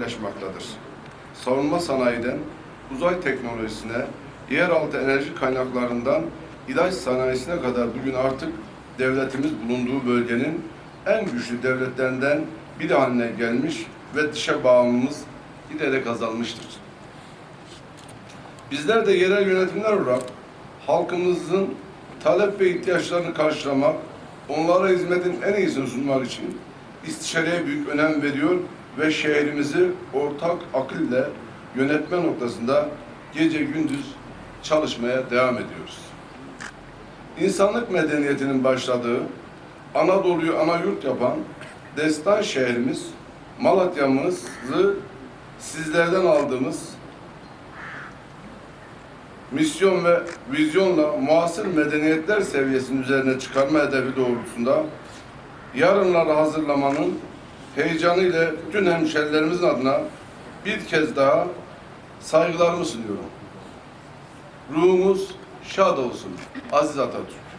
yaşmaktadır. Savunma sanayiden uzay teknolojisine, yeraltı enerji kaynaklarından ilaç sanayisine kadar bugün artık devletimiz bulunduğu bölgenin en güçlü devletlerinden biri haline gelmiş ve dışa bağımlılığımız giderek azalmıştır. Bizler de yerel yönetimler olarak halkımızın talep ve ihtiyaçlarını karşılamak, onlara hizmetin en iyisini sunmak için istişareye büyük önem veriyor ve şehrimizi ortak akılle yönetme noktasında gece gündüz çalışmaya devam ediyoruz. İnsanlık medeniyetinin başladığı, Anadolu'yu ana yurt yapan destan şehrimiz, Malatya'mızı sizlerden aldığımız misyon ve vizyonla muasır medeniyetler seviyesinin üzerine çıkarma hedefi doğrultusunda yarınları hazırlamanın heyecanıyla bütün hemşerilerimizin adına bir kez daha saygılarımı sunuyorum. Ruhumuz şad olsun. Aziz Atatürk.